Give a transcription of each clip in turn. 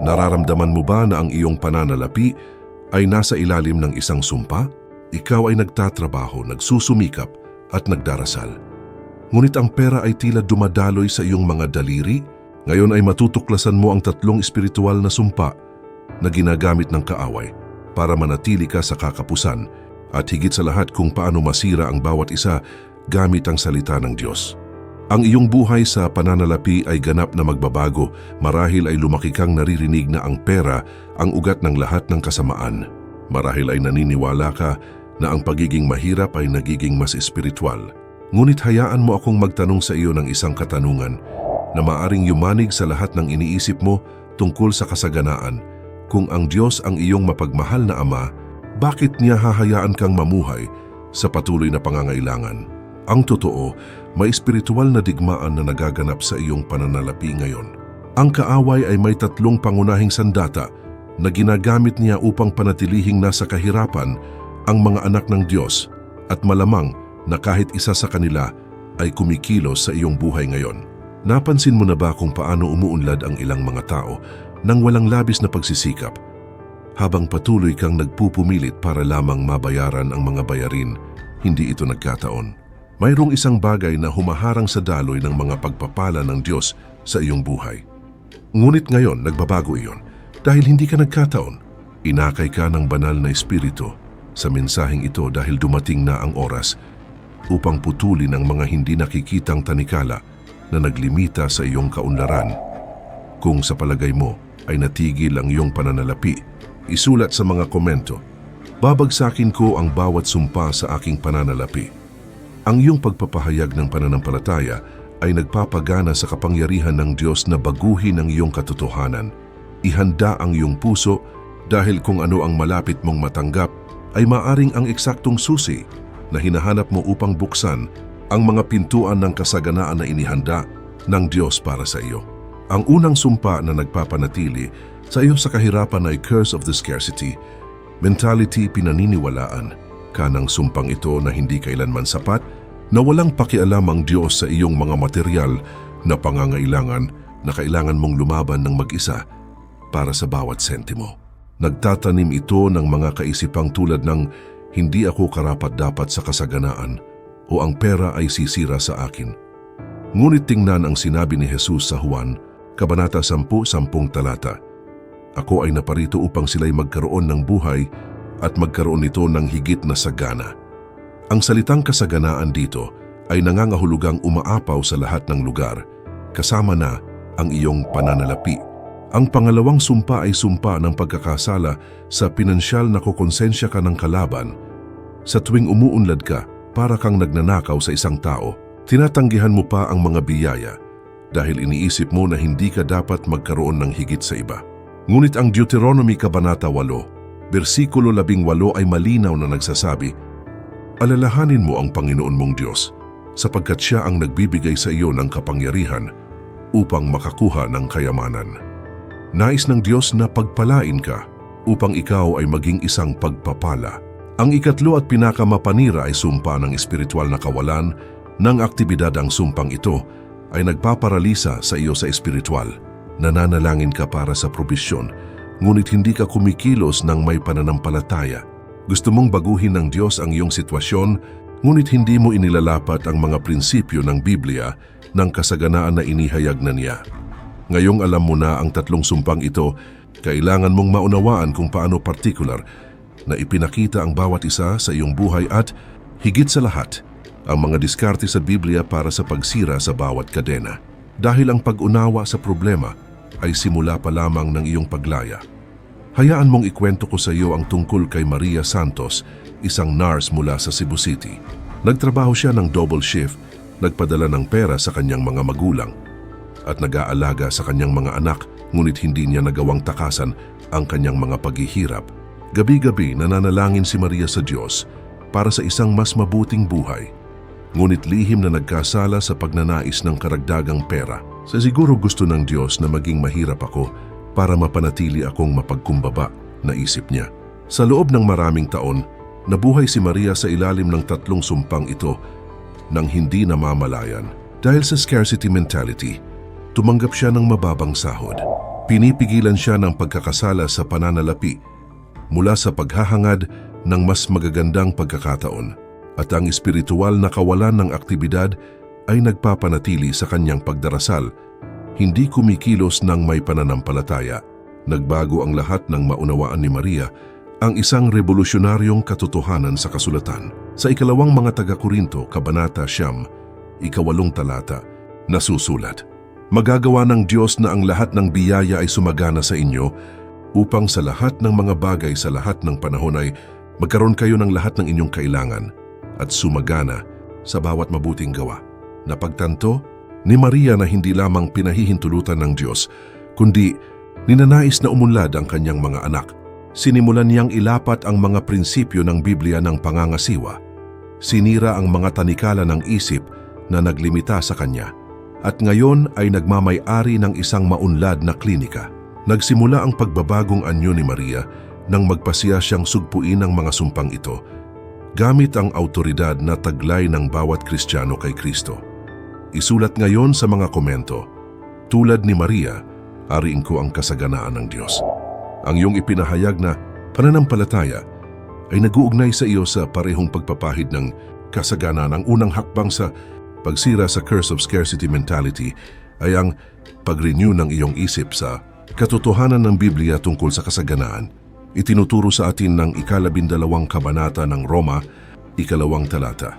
Nararamdaman mo ba na ang iyong pananalapi ay nasa ilalim ng isang sumpa? Ikaw ay nagtatrabaho, nagsusumikap at nagdarasal. Ngunit ang pera ay tila dumadaloy sa iyong mga daliri. Ngayon ay matutuklasan mo ang tatlong espiritual na sumpa na ginagamit ng kaaway para manatili ka sa kakapusan at higit sa lahat kung paano masira ang bawat isa gamit ang salita ng Diyos. Ang iyong buhay sa pananalapi ay ganap na magbabago marahil ay lumaki kang naririnig na ang pera ang ugat ng lahat ng kasamaan. Marahil ay naniniwala ka na ang pagiging mahirap ay nagiging mas espiritual. Ngunit hayaan mo akong magtanong sa iyo ng isang katanungan na maaring yumanig sa lahat ng iniisip mo tungkol sa kasaganaan. Kung ang Diyos ang iyong mapagmahal na Ama, bakit niya hahayaan kang mamuhay sa patuloy na pangangailangan? Ang totoo, may espiritual na digmaan na nagaganap sa iyong pananalapi ngayon. Ang kaaway ay may tatlong pangunahing sandata na ginagamit niya upang panatilihing nasa kahirapan ang mga anak ng Diyos at malamang na kahit isa sa kanila ay kumikilos sa iyong buhay ngayon. Napansin mo na ba kung paano umuunlad ang ilang mga tao nang walang labis na pagsisikap habang patuloy kang nagpupumilit para lamang mabayaran ang mga bayarin, hindi ito nagkataon. Mayroong isang bagay na humaharang sa daloy ng mga pagpapala ng Diyos sa iyong buhay. Ngunit ngayon nagbabago iyon dahil hindi ka nagkataon. Inakay ka ng banal na espiritu sa mensaheng ito dahil dumating na ang oras upang putulin ang mga hindi nakikitang tanikala na naglimita sa iyong kaunlaran. Kung sa palagay mo ay natigil ang iyong pananalapi, isulat sa mga komento. Babagsakin ko ang bawat sumpa sa aking pananalapi. Ang iyong pagpapahayag ng pananampalataya ay nagpapagana sa kapangyarihan ng Diyos na baguhin ang iyong katotohanan. Ihanda ang iyong puso dahil kung ano ang malapit mong matanggap ay maaring ang eksaktong susi na hinahanap mo upang buksan ang mga pintuan ng kasaganaan na inihanda ng Diyos para sa iyo. Ang unang sumpa na nagpapanatili sa iyo sa kahirapan ay curse of the scarcity, mentality pinaniniwalaan, kanang sumpang ito na hindi kailanman sapat, na walang pakialam ang Diyos sa iyong mga material na pangangailangan na kailangan mong lumaban ng mag-isa para sa bawat sentimo. Nagtatanim ito ng mga kaisipang tulad ng hindi ako karapat-dapat sa kasaganaan o ang pera ay sisira sa akin. Ngunit tingnan ang sinabi ni Jesus sa Juan, Kabanata 10-10 talata. Ako ay naparito upang sila'y magkaroon ng buhay at magkaroon nito ng higit na sagana. Ang salitang kasaganaan dito ay nangangahulugang umaapaw sa lahat ng lugar, kasama na ang iyong pananalapi. Ang pangalawang sumpa ay sumpa ng pagkakasala sa pinansyal na kukonsensya ka ng kalaban. Sa tuwing umuunlad ka, para kang nagnanakaw sa isang tao, tinatanggihan mo pa ang mga biyaya dahil iniisip mo na hindi ka dapat magkaroon ng higit sa iba. Ngunit ang Deuteronomy Kabanata 8, versikulo 18 ay malinaw na nagsasabi, Alalahanin mo ang Panginoon mong Diyos sapagkat siya ang nagbibigay sa iyo ng kapangyarihan upang makakuha ng kayamanan. Nais ng Diyos na pagpalain ka upang ikaw ay maging isang pagpapala. Ang ikatlo at pinakamapanira ay sumpa ng espiritual na kawalan ng aktibidad ang sumpang ito ay nagpaparalisa sa iyo sa espiritual. Nananalangin ka para sa probisyon, ngunit hindi ka kumikilos ng may pananampalataya. Gusto mong baguhin ng Diyos ang iyong sitwasyon, ngunit hindi mo inilalapat ang mga prinsipyo ng Biblia ng kasaganaan na inihayag na niya. Ngayong alam mo na ang tatlong sumpang ito, kailangan mong maunawaan kung paano partikular na ipinakita ang bawat isa sa iyong buhay at, higit sa lahat, ang mga diskarte sa Biblia para sa pagsira sa bawat kadena. Dahil ang pag-unawa sa problema ay simula pa lamang ng iyong paglaya. Hayaan mong ikwento ko sa iyo ang tungkol kay Maria Santos, isang nurse mula sa Cebu City. Nagtrabaho siya ng double shift, nagpadala ng pera sa kanyang mga magulang at nag-aalaga sa kanyang mga anak ngunit hindi niya nagawang takasan ang kanyang mga paghihirap. Gabi-gabi nananalangin si Maria sa Diyos para sa isang mas mabuting buhay. Ngunit lihim na nagkasala sa pagnanais ng karagdagang pera. Sa siguro gusto ng Diyos na maging mahirap ako para mapanatili akong mapagkumbaba, naisip niya. Sa loob ng maraming taon, nabuhay si Maria sa ilalim ng tatlong sumpang ito nang hindi namamalayan. Dahil sa scarcity mentality, tumanggap siya ng mababang sahod. Pinipigilan siya ng pagkakasala sa pananalapi mula sa paghahangad ng mas magagandang pagkakataon at ang espiritual na kawalan ng aktibidad ay nagpapanatili sa kanyang pagdarasal, hindi kumikilos ng may pananampalataya. Nagbago ang lahat ng maunawaan ni Maria ang isang revolusyonaryong katotohanan sa kasulatan. Sa ikalawang mga taga-Korinto, Kabanata Siyam, ikawalong talata, nasusulat. Magagawa ng Diyos na ang lahat ng biyaya ay sumagana sa inyo upang sa lahat ng mga bagay sa lahat ng panahon ay magkaroon kayo ng lahat ng inyong kailangan at sumagana sa bawat mabuting gawa. Napagtanto ni Maria na hindi lamang pinahihintulutan ng Diyos, kundi ninanais na umunlad ang kanyang mga anak. Sinimulan niyang ilapat ang mga prinsipyo ng Biblia ng pangangasiwa. Sinira ang mga tanikala ng isip na naglimita sa kanya at ngayon ay nagmamay-ari ng isang maunlad na klinika. Nagsimula ang pagbabagong anyo ni Maria nang magpasiya siyang sugpuin ang mga sumpang ito gamit ang autoridad na taglay ng bawat Kristiyano kay Kristo. Isulat ngayon sa mga komento, tulad ni Maria, ariin ko ang kasaganaan ng Diyos. Ang iyong ipinahayag na pananampalataya ay naguugnay sa iyo sa parehong pagpapahid ng kasaganaan. Ang unang hakbang sa pagsira sa curse of scarcity mentality ay ang pag-renew ng iyong isip sa katotohanan ng Biblia tungkol sa kasaganaan. Itinuturo sa atin ng ikalabindalawang kabanata ng Roma, ikalawang talata.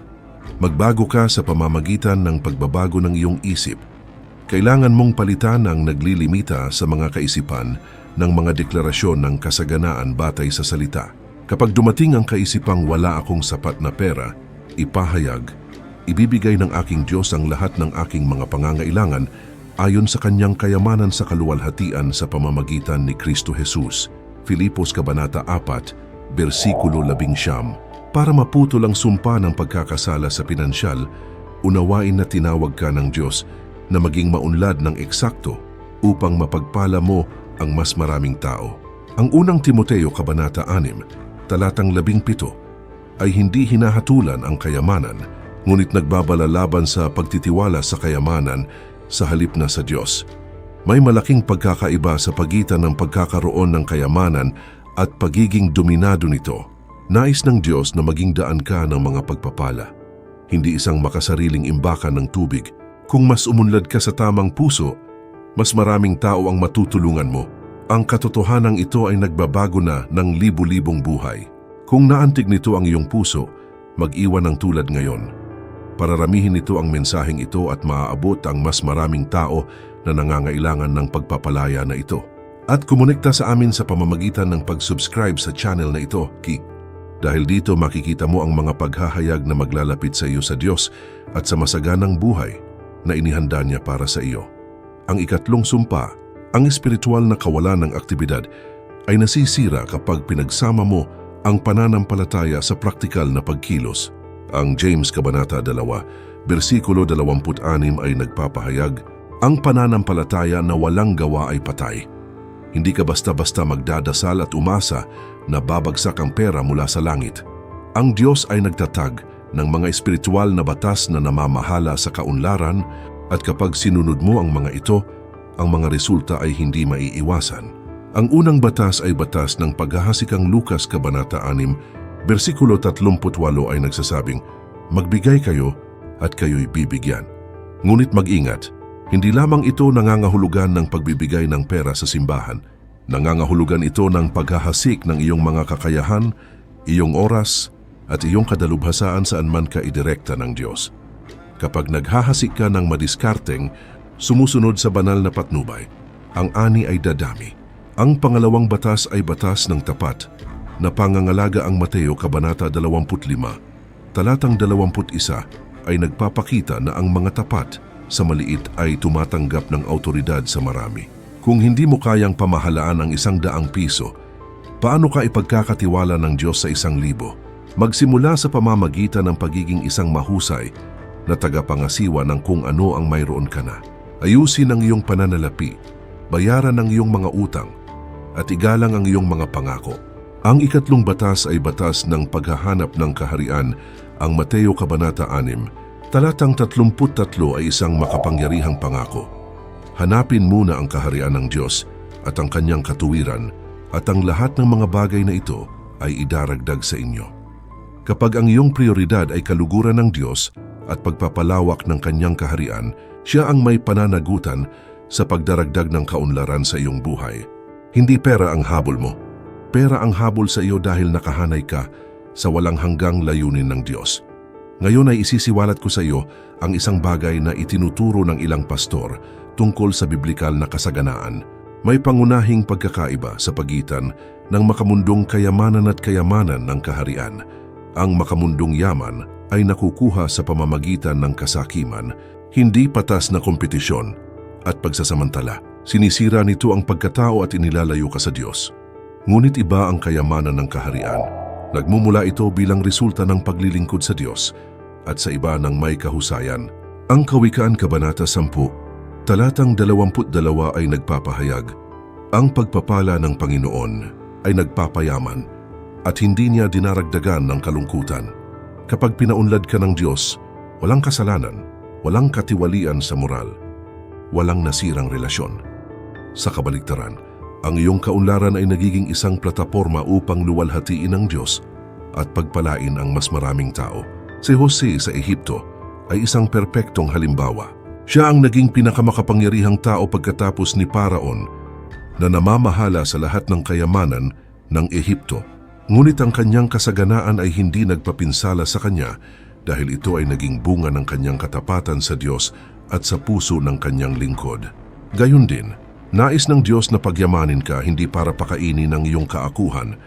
Magbago ka sa pamamagitan ng pagbabago ng iyong isip. Kailangan mong palitan ang naglilimita sa mga kaisipan ng mga deklarasyon ng kasaganaan batay sa salita. Kapag dumating ang kaisipang wala akong sapat na pera, ipahayag, ibibigay ng aking Diyos ang lahat ng aking mga pangangailangan ayon sa kanyang kayamanan sa kaluwalhatian sa pamamagitan ni Kristo Jesus. Filipos Kabanata 4, versikulo 11. Para maputol ang sumpa ng pagkakasala sa pinansyal, unawain na tinawag ka ng Diyos na maging maunlad ng eksakto upang mapagpala mo ang mas maraming tao. Ang unang Timoteo Kabanata 6, talatang 17, ay hindi hinahatulan ang kayamanan, ngunit nagbabalalaban sa pagtitiwala sa kayamanan sa halip na sa Diyos. May malaking pagkakaiba sa pagitan ng pagkakaroon ng kayamanan at pagiging dominado nito. Nais ng Diyos na maging daan ka ng mga pagpapala. Hindi isang makasariling imbakan ng tubig. Kung mas umunlad ka sa tamang puso, mas maraming tao ang matutulungan mo. Ang katotohanan ito ay nagbabago na ng libu-libong buhay. Kung naantig nito ang iyong puso, mag-iwan ng tulad ngayon. Pararamihin nito ang mensaheng ito at maaabot ang mas maraming tao na nangangailangan ng pagpapalaya na ito. At kumonekta sa amin sa pamamagitan ng pag-subscribe sa channel na ito, Ki. Dahil dito makikita mo ang mga paghahayag na maglalapit sa iyo sa Diyos at sa masaganang buhay na inihanda niya para sa iyo. Ang ikatlong sumpa, ang espiritual na kawalan ng aktibidad ay nasisira kapag pinagsama mo ang pananampalataya sa praktikal na pagkilos. Ang James Kabanata 2, versikulo 26 ay nagpapahayag, ang pananampalataya na walang gawa ay patay. Hindi ka basta-basta magdadasal at umasa na babagsak ang pera mula sa langit. Ang Diyos ay nagtatag ng mga espiritual na batas na namamahala sa kaunlaran at kapag sinunod mo ang mga ito, ang mga resulta ay hindi maiiwasan. Ang unang batas ay batas ng paghahasikang Lukas Kabanata 6, versikulo 38 ay nagsasabing, Magbigay kayo at kayo'y bibigyan. Ngunit mag-ingat, hindi lamang ito nangangahulugan ng pagbibigay ng pera sa simbahan. Nangangahulugan ito ng paghahasik ng iyong mga kakayahan, iyong oras, at iyong kadalubhasaan saan man ka idirekta ng Diyos. Kapag naghahasik ka ng madiskarteng, sumusunod sa banal na patnubay, ang ani ay dadami. Ang pangalawang batas ay batas ng tapat na pangangalaga ang Mateo Kabanata 25. Talatang 21 ay nagpapakita na ang mga tapat sa maliit ay tumatanggap ng autoridad sa marami. Kung hindi mo kayang pamahalaan ang isang daang piso, paano ka ipagkakatiwala ng Diyos sa isang libo? Magsimula sa pamamagitan ng pagiging isang mahusay na tagapangasiwa ng kung ano ang mayroon ka na. Ayusin ang iyong pananalapi, bayaran ang iyong mga utang, at igalang ang iyong mga pangako. Ang ikatlong batas ay batas ng paghahanap ng kaharian, ang Mateo Kabanata 6, talatang 33 ay isang makapangyarihang pangako. Hanapin muna ang kaharian ng Diyos at ang kanyang katuwiran at ang lahat ng mga bagay na ito ay idaragdag sa inyo. Kapag ang iyong prioridad ay kaluguran ng Diyos at pagpapalawak ng kanyang kaharian, siya ang may pananagutan sa pagdaragdag ng kaunlaran sa iyong buhay. Hindi pera ang habol mo. Pera ang habol sa iyo dahil nakahanay ka sa walang hanggang layunin ng Diyos. Ngayon ay isisiwalat ko sa iyo ang isang bagay na itinuturo ng ilang pastor tungkol sa biblikal na kasaganaan. May pangunahing pagkakaiba sa pagitan ng makamundong kayamanan at kayamanan ng kaharian. Ang makamundong yaman ay nakukuha sa pamamagitan ng kasakiman, hindi patas na kompetisyon at pagsasamantala. Sinisira nito ang pagkatao at inilalayo ka sa Diyos. Ngunit iba ang kayamanan ng kaharian. Nagmumula ito bilang resulta ng paglilingkod sa Diyos at sa iba ng may kahusayan. Ang Kawikaan Kabanata 10, talatang 22 ay nagpapahayag, Ang pagpapala ng Panginoon ay nagpapayaman at hindi niya dinaragdagan ng kalungkutan. Kapag pinaunlad ka ng Diyos, walang kasalanan, walang katiwalian sa moral, walang nasirang relasyon. Sa kabaligtaran, ang iyong kaunlaran ay nagiging isang plataporma upang luwalhatiin ng Diyos at pagpalain ang mas maraming tao. Si Jose sa Ehipto ay isang perpektong halimbawa. Siya ang naging pinakamakapangyarihang tao pagkatapos ni Paraon na namamahala sa lahat ng kayamanan ng Ehipto. Ngunit ang kanyang kasaganaan ay hindi nagpapinsala sa kanya dahil ito ay naging bunga ng kanyang katapatan sa Diyos at sa puso ng kanyang lingkod. Gayun din, nais ng Diyos na pagyamanin ka hindi para pakainin ang iyong kaakuhan,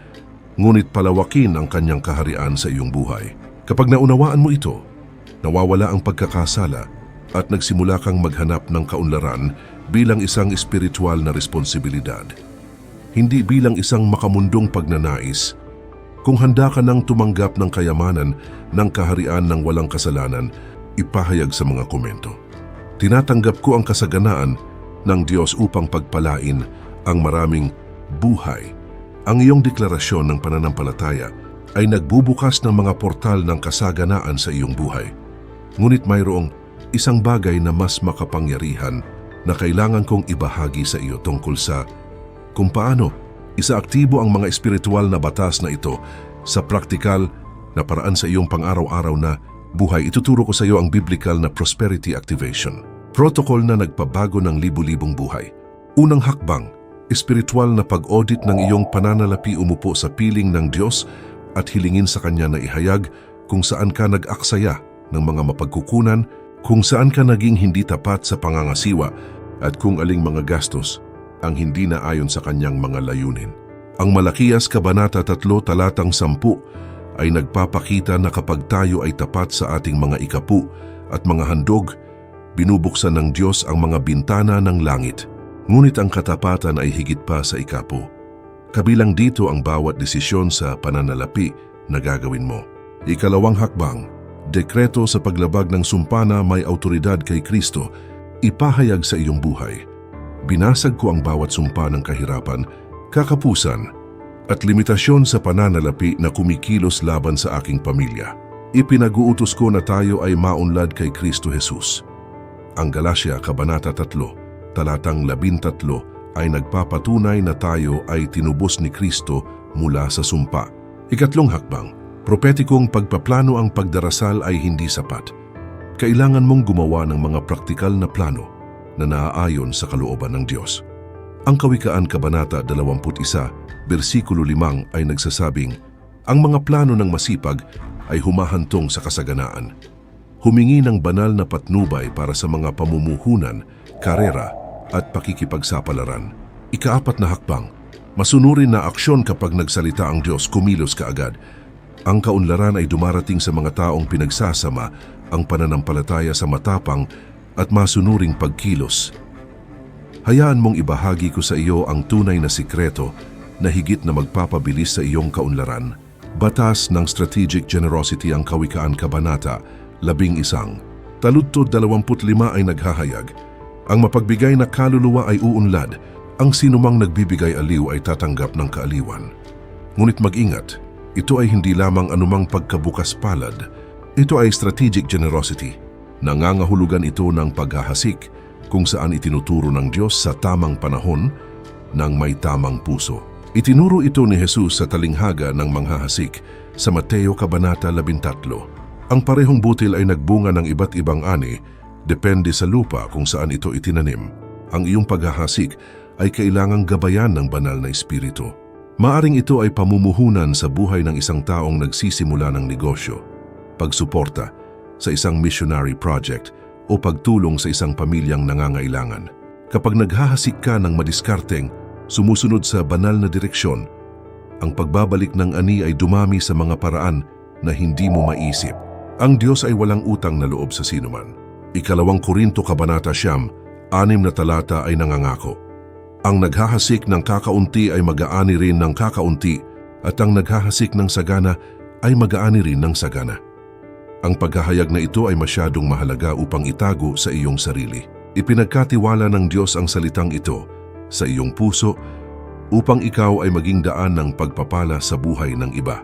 ngunit palawakin ang kanyang kaharian sa iyong buhay. Kapag naunawaan mo ito, nawawala ang pagkakasala at nagsimula kang maghanap ng kaunlaran bilang isang espiritual na responsibilidad. Hindi bilang isang makamundong pagnanais. Kung handa ka nang tumanggap ng kayamanan ng kaharian ng walang kasalanan, ipahayag sa mga komento. Tinatanggap ko ang kasaganaan ng Diyos upang pagpalain ang maraming buhay. Ang iyong deklarasyon ng pananampalataya ay nagbubukas ng mga portal ng kasaganaan sa iyong buhay. Ngunit mayroong isang bagay na mas makapangyarihan na kailangan kong ibahagi sa iyo tungkol sa kung paano isaaktibo ang mga espiritual na batas na ito sa praktikal na paraan sa iyong pang-araw-araw na buhay. Ituturo ko sa iyo ang biblical na prosperity activation. Protocol na nagpabago ng libu-libong buhay. Unang hakbang, espiritual na pag-audit ng iyong pananalapi umupo sa piling ng Diyos at hilingin sa Kanya na ihayag kung saan ka nag-aksaya ng mga mapagkukunan, kung saan ka naging hindi tapat sa pangangasiwa at kung aling mga gastos ang hindi na ayon sa kanyang mga layunin. Ang Malakias Kabanata 3 talatang 10 ay nagpapakita na kapag tayo ay tapat sa ating mga ikapu at mga handog, binubuksan ng Diyos ang mga bintana ng langit. Ngunit ang katapatan ay higit pa sa ikapu. Kabilang dito ang bawat desisyon sa pananalapi na gagawin mo. Ikalawang hakbang, dekreto sa paglabag ng sumpa na may autoridad kay Kristo, ipahayag sa iyong buhay. Binasag ko ang bawat sumpa ng kahirapan, kakapusan, at limitasyon sa pananalapi na kumikilos laban sa aking pamilya. Ipinag-uutos ko na tayo ay maunlad kay Kristo Jesus. Ang Galasya Kabanata 3, talatang 13 ay nagpapatunay na tayo ay tinubos ni Kristo mula sa sumpa. Ikatlong hakbang, propetikong pagpaplano ang pagdarasal ay hindi sapat. Kailangan mong gumawa ng mga praktikal na plano na naaayon sa kalooban ng Diyos. Ang Kawikaan Kabanata 21, versikulo 5 ay nagsasabing, Ang mga plano ng masipag ay humahantong sa kasaganaan. Humingi ng banal na patnubay para sa mga pamumuhunan, karera at pakikipagsapalaran. Ikaapat na hakbang, masunurin na aksyon kapag nagsalita ang Diyos kumilos kaagad. Ang kaunlaran ay dumarating sa mga taong pinagsasama ang pananampalataya sa matapang at masunuring pagkilos. Hayaan mong ibahagi ko sa iyo ang tunay na sikreto na higit na magpapabilis sa iyong kaunlaran. Batas ng Strategic Generosity ang Kawikaan Kabanata, labing isang. Taludtod 25 ay naghahayag. Ang mapagbigay na kaluluwa ay uunlad. Ang sinumang nagbibigay aliw ay tatanggap ng kaaliwan. Ngunit mag-ingat, ito ay hindi lamang anumang pagkabukas palad. Ito ay strategic generosity. Nangangahulugan ito ng paghahasik kung saan itinuturo ng Diyos sa tamang panahon ng may tamang puso. Itinuro ito ni Jesus sa talinghaga ng manghahasik sa Mateo Kabanata 13. Ang parehong butil ay nagbunga ng iba't ibang ani, depende sa lupa kung saan ito itinanim. Ang iyong paghahasik ay kailangang gabayan ng banal na espiritu. Maaring ito ay pamumuhunan sa buhay ng isang taong nagsisimula ng negosyo, pagsuporta sa isang missionary project o pagtulong sa isang pamilyang nangangailangan. Kapag naghahasik ka ng madiskarteng, sumusunod sa banal na direksyon, ang pagbabalik ng ani ay dumami sa mga paraan na hindi mo maisip. Ang Diyos ay walang utang na loob sa sinuman. Ikalawang Korinto Kabanata Siyam, anim na talata ay nangangako. Ang naghahasik ng kakaunti ay mag-aani rin ng kakaunti at ang naghahasik ng sagana ay mag-aani rin ng sagana. Ang paghahayag na ito ay masyadong mahalaga upang itago sa iyong sarili. Ipinagkatiwala ng Diyos ang salitang ito sa iyong puso upang ikaw ay maging daan ng pagpapala sa buhay ng iba.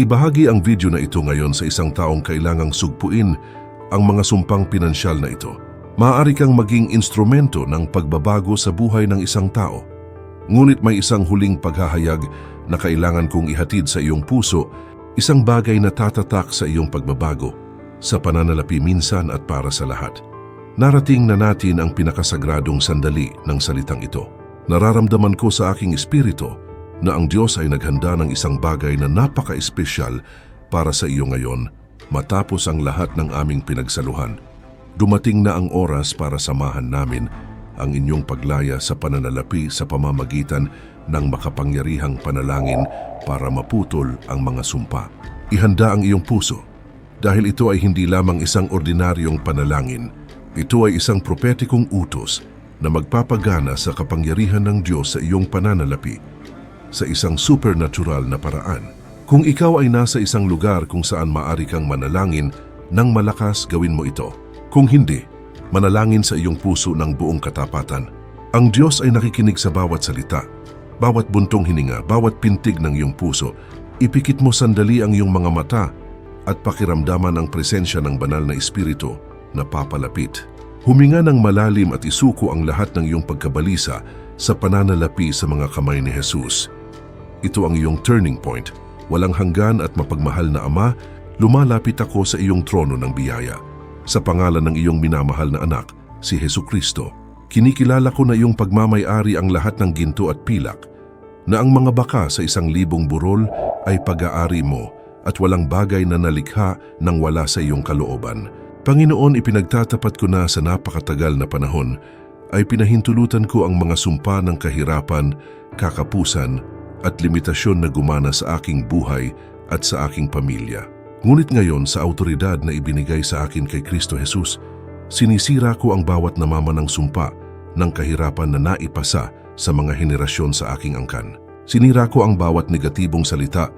Ibahagi ang video na ito ngayon sa isang taong kailangang sugpuin ang mga sumpang pinansyal na ito. Maaari kang maging instrumento ng pagbabago sa buhay ng isang tao. Ngunit may isang huling paghahayag na kailangan kong ihatid sa iyong puso, isang bagay na tatatak sa iyong pagbabago, sa pananalapi minsan at para sa lahat. Narating na natin ang pinakasagradong sandali ng salitang ito. Nararamdaman ko sa aking espiritu na ang Diyos ay naghanda ng isang bagay na napaka-espesyal para sa iyo ngayon matapos ang lahat ng aming pinagsaluhan. Dumating na ang oras para samahan namin ang inyong paglaya sa pananalapi sa pamamagitan ng makapangyarihang panalangin para maputol ang mga sumpa. Ihanda ang iyong puso dahil ito ay hindi lamang isang ordinaryong panalangin. Ito ay isang propetikong utos na magpapagana sa kapangyarihan ng Diyos sa iyong pananalapi sa isang supernatural na paraan. Kung ikaw ay nasa isang lugar kung saan maari kang manalangin, nang malakas gawin mo ito. Kung hindi, manalangin sa iyong puso ng buong katapatan. Ang Diyos ay nakikinig sa bawat salita, bawat buntong hininga, bawat pintig ng iyong puso. Ipikit mo sandali ang iyong mga mata at pakiramdaman ang presensya ng banal na espiritu na papalapit. Huminga ng malalim at isuko ang lahat ng iyong pagkabalisa sa pananalapi sa mga kamay ni Jesus. Ito ang iyong turning point. Walang hanggan at mapagmahal na Ama, lumalapit ako sa iyong trono ng biyaya. Sa pangalan ng iyong minamahal na anak, si Heso Kristo, kinikilala ko na iyong pagmamayari ang lahat ng ginto at pilak, na ang mga baka sa isang libong burol ay pag-aari mo at walang bagay na nalikha nang wala sa iyong kalooban. Panginoon, ipinagtatapat ko na sa napakatagal na panahon ay pinahintulutan ko ang mga sumpa ng kahirapan, kakapusan at limitasyon na gumana sa aking buhay at sa aking pamilya. Ngunit ngayon sa autoridad na ibinigay sa akin kay Kristo Jesus, sinisira ko ang bawat namamanang sumpa ng kahirapan na naipasa sa mga henerasyon sa aking angkan. Sinira ko ang bawat negatibong salita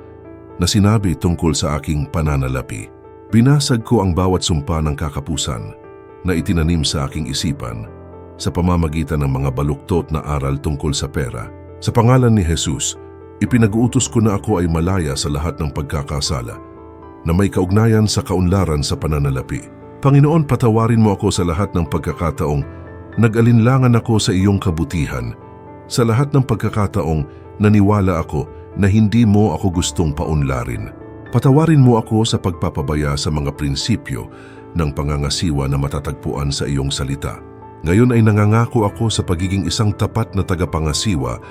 na sinabi tungkol sa aking pananalapi. Binasag ko ang bawat sumpa ng kakapusan na itinanim sa aking isipan sa pamamagitan ng mga baluktot na aral tungkol sa pera. Sa pangalan ni Jesus, ipinag-uutos ko na ako ay malaya sa lahat ng pagkakasala na may kaugnayan sa kaunlaran sa pananalapi. Panginoon, patawarin mo ako sa lahat ng pagkakataong nag-alinlangan ako sa iyong kabutihan, sa lahat ng pagkakataong naniwala ako na hindi mo ako gustong paunlarin. Patawarin mo ako sa pagpapabaya sa mga prinsipyo ng pangangasiwa na matatagpuan sa iyong salita. Ngayon ay nangangako ako sa pagiging isang tapat na tagapangasiwa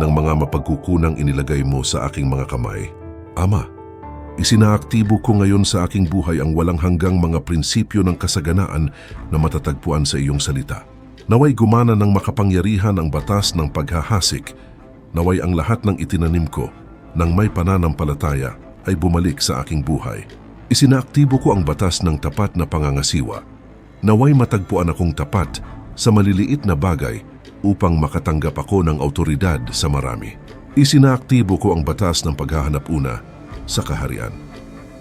ng mga mapagkukunang inilagay mo sa aking mga kamay. Ama, isinaaktibo ko ngayon sa aking buhay ang walang hanggang mga prinsipyo ng kasaganaan na matatagpuan sa iyong salita. Naway gumana ng makapangyarihan ang batas ng paghahasik naway ang lahat ng itinanim ko ng may pananampalataya ay bumalik sa aking buhay. Isinaaktibo ko ang batas ng tapat na pangangasiwa. Naway matagpuan akong tapat sa maliliit na bagay upang makatanggap ako ng autoridad sa marami. Isinaaktibo ko ang batas ng paghahanap una sa kaharian.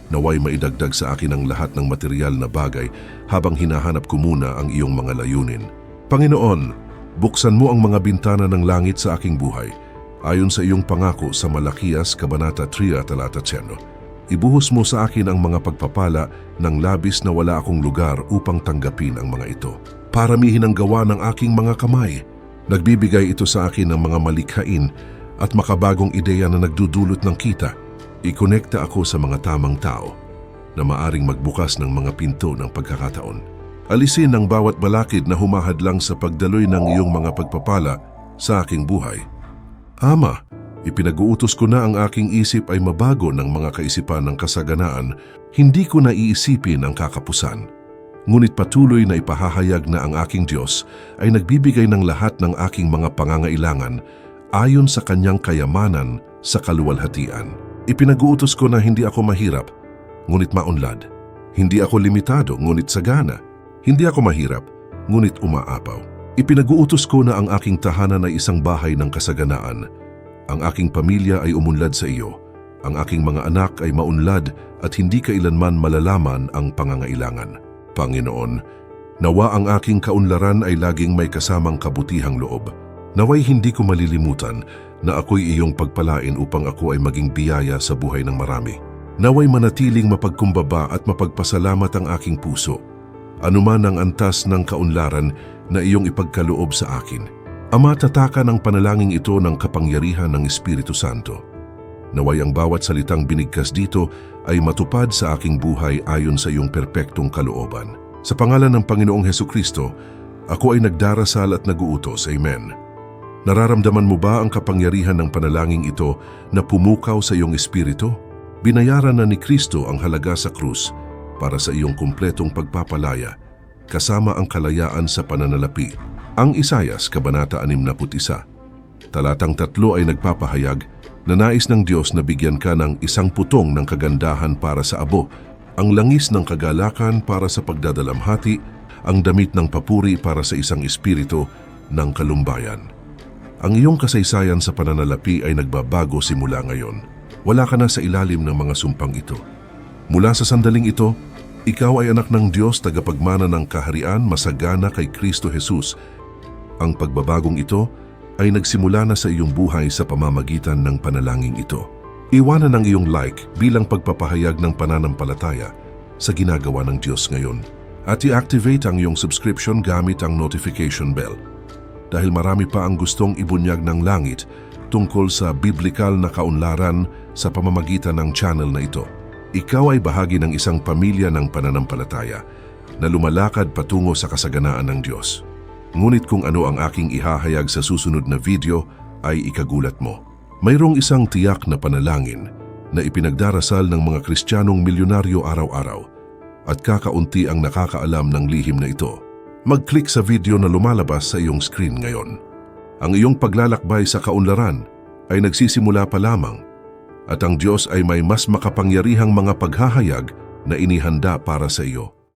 Naway maidagdag sa akin ang lahat ng material na bagay habang hinahanap ko muna ang iyong mga layunin. Panginoon, buksan mo ang mga bintana ng langit sa aking buhay Ayon sa iyong pangako sa Malakias, Kabanata 3 talata 10, ibuhos mo sa akin ang mga pagpapala ng labis na wala akong lugar upang tanggapin ang mga ito. Paramihin ang gawa ng aking mga kamay, Nagbibigay ito sa akin ng mga malikhain at makabagong ideya na nagdudulot ng kita. Ikonekta ako sa mga tamang tao na maaring magbukas ng mga pinto ng pagkakataon. Alisin ang bawat balakid na humahadlang sa pagdaloy ng iyong mga pagpapala sa aking buhay. Ama, ipinag-uutos ko na ang aking isip ay mabago ng mga kaisipan ng kasaganaan, hindi ko na iisipin ang kakapusan. Ngunit patuloy na ipahahayag na ang aking Diyos ay nagbibigay ng lahat ng aking mga pangangailangan ayon sa kanyang kayamanan sa kaluwalhatian. Ipinag-uutos ko na hindi ako mahirap, ngunit maunlad. Hindi ako limitado, ngunit sagana. Hindi ako mahirap, ngunit umaapaw. Ipinag-uutos ko na ang aking tahanan ay isang bahay ng kasaganaan. Ang aking pamilya ay umunlad sa iyo. Ang aking mga anak ay maunlad at hindi kailanman malalaman ang pangangailangan. Panginoon, nawa ang aking kaunlaran ay laging may kasamang kabutihang loob. Naway hindi ko malilimutan na ako'y iyong pagpalain upang ako ay maging biyaya sa buhay ng marami. Naway manatiling mapagkumbaba at mapagpasalamat ang aking puso. Anuman ang antas ng kaunlaran na iyong ipagkaloob sa akin. Ama, tatakan ang panalangin ito ng kapangyarihan ng Espiritu Santo. Naway ang bawat salitang binigkas dito ay matupad sa aking buhay ayon sa iyong perpektong kalooban. Sa pangalan ng Panginoong Heso Kristo, ako ay nagdarasal at naguutos. Amen. Nararamdaman mo ba ang kapangyarihan ng panalangin ito na pumukaw sa iyong espiritu? Binayaran na ni Kristo ang halaga sa krus para sa iyong kumpletong pagpapalaya, kasama ang kalayaan sa pananalapi. Ang Isayas, Kabanata 61, talatang tatlo ay nagpapahayag na nais ng Diyos na bigyan ka ng isang putong ng kagandahan para sa abo, ang langis ng kagalakan para sa pagdadalamhati, ang damit ng papuri para sa isang espiritu ng kalumbayan. Ang iyong kasaysayan sa pananalapi ay nagbabago simula ngayon. Wala ka na sa ilalim ng mga sumpang ito. Mula sa sandaling ito, ikaw ay anak ng Diyos tagapagmana ng kaharian masagana kay Kristo Jesus. Ang pagbabagong ito ay nagsimula na sa iyong buhay sa pamamagitan ng panalangin ito. Iwanan ang iyong like bilang pagpapahayag ng pananampalataya sa ginagawa ng Diyos ngayon. At i-activate ang iyong subscription gamit ang notification bell dahil marami pa ang gustong ibunyag ng langit tungkol sa biblikal na kaunlaran sa pamamagitan ng channel na ito. Ikaw ay bahagi ng isang pamilya ng pananampalataya na lumalakad patungo sa kasaganaan ng Diyos. Ngunit kung ano ang aking ihahayag sa susunod na video ay ikagulat mo. Mayroong isang tiyak na panalangin na ipinagdarasal ng mga Kristiyanong milyonaryo araw-araw at kakaunti ang nakakaalam ng lihim na ito. Mag-click sa video na lumalabas sa iyong screen ngayon. Ang iyong paglalakbay sa kaunlaran ay nagsisimula pa lamang at ang Diyos ay may mas makapangyarihang mga paghahayag na inihanda para sa iyo.